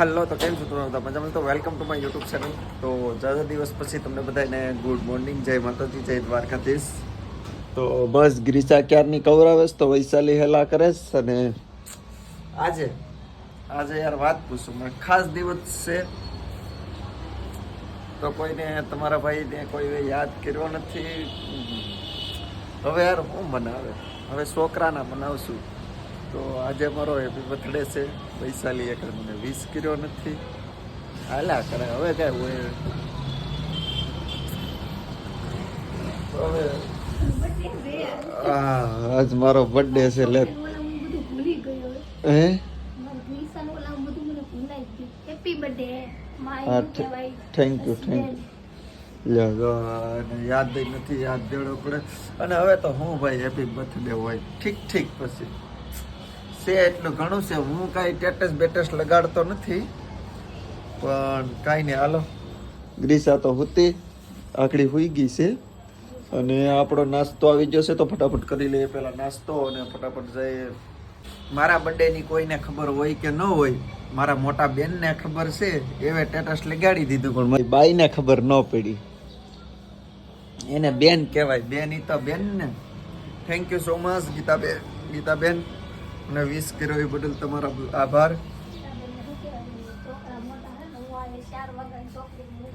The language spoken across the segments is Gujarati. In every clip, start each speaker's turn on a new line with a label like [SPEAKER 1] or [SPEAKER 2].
[SPEAKER 1] હાલો તો કેમ છો તમે મજામાં? તો welcome to my YouTube channel તો જાજા દિવસ પછી તમને બધાને ગુડ મોર્નિંગ જય માતાજી જય દ્વારકાધીશ. તો બસ ગ્રીસા ક્યારની કવરાવેશ તો વૈશાલી હેલા કરેશ અને આજે આજે યાર વાત પૂછું. મને ખાસ દિવસ છે તો કોઈને તમારા ભાઈને કોઈ યાદ કર્યો નથી. હવે યાર હું બનાવે હવે છોકરાના બનાવશું તો આજે મારો હેપી બર્થડે છે. વૈશાલી એક મને વિશ કર્યો નથી. હાલા કરે, હવે કાંઈ હોય. હવે આજ મારો બર્થડે છે, લે. હે? થેન્ક યુ થેન્ક યુ યાદ નથી, યાદ દેવડો પડે. અને હવે તો હું ભાઈ હેપી બર્થડે હોય. ઠીક ઠીક, પછી. છે એટલું ઘણું છે. હું કાંઈ ટેટસ બેટસ લગાડતો નથી. પણ કાંઈ નહીં. હાલો. ગ્રીસા તો હુતી. આકડી હોઈ ગઈ છે. અને આપણો નાસ્તો આવી ગયો છે તો ફટાફટ કરી લઈએ પહેલાં નાસ્તો અને ફટાફટ જઈએ. મારા બર્થડેની કોઈને ખબર હોય કે ન હોય મારા મોટા બેનને ખબર છે. એવે ટેટસ લગાડી દીધું. પણ મારી બાઈને ખબર ન પડી. એને બેન કહેવાય. બેન ઈ તો બેન ને thank you so much Geetaben. Geetaben. અને વિશ કર્યો એ બદલ તમારો આભાર.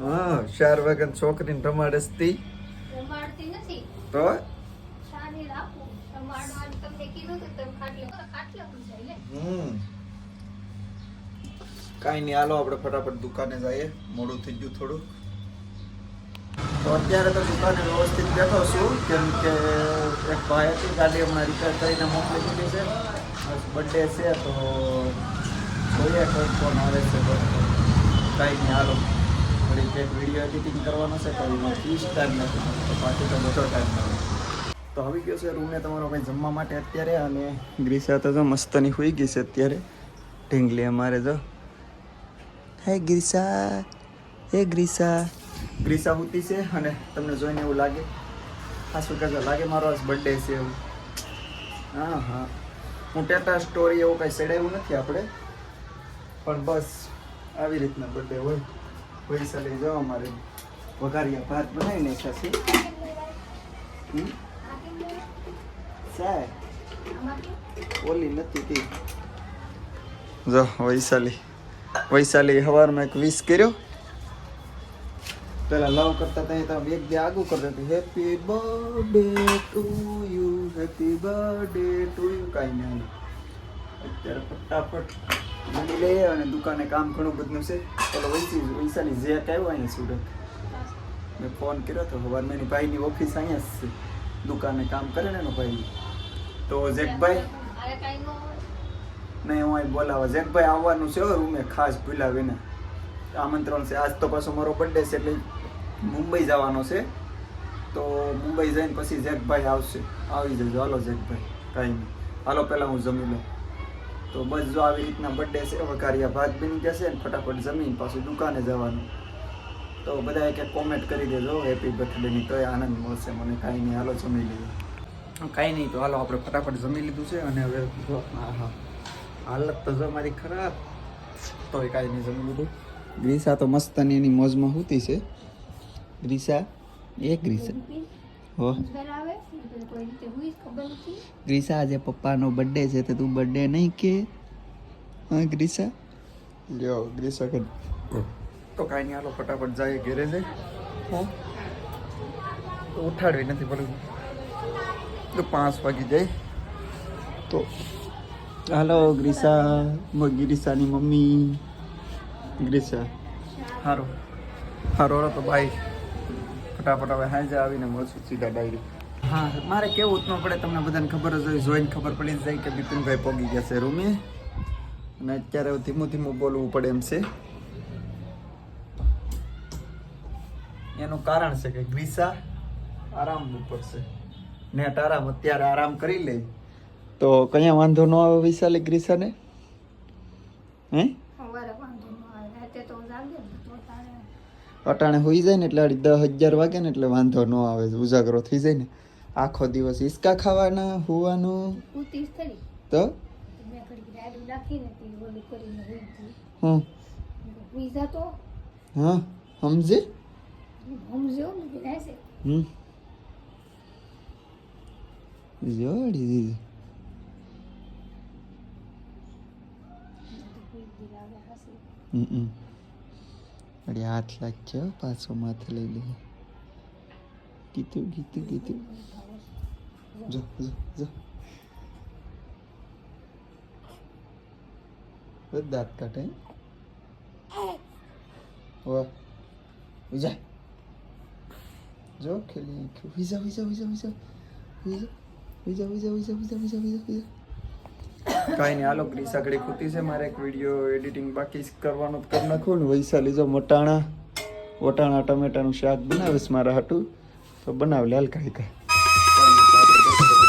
[SPEAKER 1] હા ચાર વાગ્યા છોકરીને રમાડેસ તી. તો? કાંઈ નહીં હાલો આપણે ફટાફટ દુકાને જઈએ. મોડું થઈ ગયું થોડું. તો અત્યારે તો દુકાને વ્યવસ્થિત બેઠો છું કેમ કે એક ભાઈ હતી ગાડી હમણાં રિપેર કરીને મોકલી દીધી છે. બર્થડે છે તો જોઈએ કોઈ ફોન આવે છે કાંઈ નહીં, હાલો. થોડી કંઈક વીડિયો એડિટિંગ કરવાનો છે, તો એમાં ત્રીસ ટાઈમ નથી. તો પાછી તો બધો ટાઈમ નથી તો આવી ગયો છે રૂમે તમારો ભાઈ જમવા માટે અત્યારે અને ગ્રીસા તો જો મસ્તની હોઈ ગઈ છે અત્યારે. ઢીંગલી અમારે જો. હે ગ્રીસા હે ગ્રીસા. ગ્રીસા હુતી છે અને તમને જોઈને એવું લાગે. ખાસું કહેતો લાગે મારો આજ બર્થડે છે એવું. હા, હું. ટેટા સ્ટોરી એવું કાંઈ ચડાવ્યું નથી આપણે. પણ બસ, આવી રીતના બર્થડે હોય. પૈસા લઈ જાઓ અમારે. વઘારિયા ભાત બનાવી નાખ્યા છે? સાહેબ, ઓલી નથી તી. જો, વૈશાલી. વૈશાલી સવારમાં એક વીસ કર્યો. પેલા લવ કરતા ત્યાં તમે એક દે આગું કરતા હતા. Happy birthday to you happy birthday to you કાંઈ નહીં અત્યારે ફટાફટ મળી લઈએ અને દુકાને કામ ઘણું બધું છે. પેલો વૈસી વૈશાલી જે આવ્યો અહીંયા સુરત? મેં ફોન કર્યો હતો સવારમાં એની ભાઈની ઓફિસ અહીંયા જ છે. દુકાને કામ કરે ને એનો ભાઈ. તો જેકભાઈ નહીં હું અહીં બોલાવો. જેકભાઈ આવવાનું છે રૂમે ખાસ ભૂલાવીને. આમંત્રણ છે. આજ તો પાછો મારો બર્થડે છે એટલે મુંબઈ જવાનો છે. તો મુંબઈ જઈને પછી જેકભાઈ આવશે. આવી જજો. હાલો જેકભાઈ કાંઈ નહીં. હાલો, પહેલાં હું જમી લઉં. તો બસ જો આવી રીતના બર્થડે છે. વઘારિયા ભાત બની જશે ને ફટાફટ જમીન પાછું દુકાને જવાનું. તો બધા એક કોમેન્ટ કરી દેજો. હેપી બર્થડેની તોય આનંદ મળશે મને. કાંઈ નહીં. હાલો, જમી લઈએ. કાંઈ નહીં. તો હાલો, આપણે ફટાફટ જમી લીધું છે અને હવે હા હા હાલત તો જો મારી ખરાબ. તોય કાંઈ નહીં જમી લીધું. ગ્રીસા તો મસ્તની એની મોજમાં હોતી છે. ગ્રીસા? એ ગ્રીસા. હો. ગ્રીસા આજે પપ્પાનો બર્થડે છે તો તું બર્થડે નહીં કે? હા ગ્રીસા? લ્યો ગ્રીસા કે તો કાંઈ નહીં હાલો ફટાફટ જાય ઘેરે જાય હા. ઉઠાડવી નથી પણ તો પાંચ વાગી જાય તો હાલો ગ્રીસા. મ- ગ્રીસાની મમ્મી. ગ્રીસા સારું સારું તો ભાઈ ફટાફટ હવે હાજર આવીને મળશું સીધા ડાયરી હા મારે કેવું જ પડે તમને બધાને ખબર જ હોય જોઈને ખબર પડી જાય કે બિપિનભાઈ પોગી ગયા છે રૂમે. અને અત્યારે ધીમું ધીમું બોલવું પડે એમ છે. એનું કારણ છે કે ગ્રીસા આરામ ઉપર છે. નેટ આરામ અત્યારે આરામ કરી લે. તો કયા વાંધો ન આવે વિશાલે ગ્રીસાને? હે? અટાણે હોઈ જાય ને એટલે દસ હજાર વાગે ને એટલે વાંધો ન આવે ઉજાગરો થઈ જાય ને. આખો દિવસ હિસકા ખાવાના હોવાનું. તો?
[SPEAKER 2] હમ.
[SPEAKER 1] હા સમજે હમ. જોડી દીધી. હમ. અરે હાથ લાગશે પાછો માથે લઈ લઈએ કીધું કીધું કીધું જો જો જો દાંત કાઢે વાહ વિજા જો ખેલી વિજા વિજા વિજા વિજા વિજા વિજા વિજા વિજા વિજા વિજા વિજા કાંઈ નહીં, હાલો ગ્રીસાકડી ખૂટી છે, મારે એક વીડિયો એડિટિંગ બાકી કરવાનું કરી નાખું ને વૈસા લીધો મટાણા વટાણા ટમેટાનું શાક બનાવીશ મારા હાટું. તો બનાવ લે કાંઈ કાંઈ.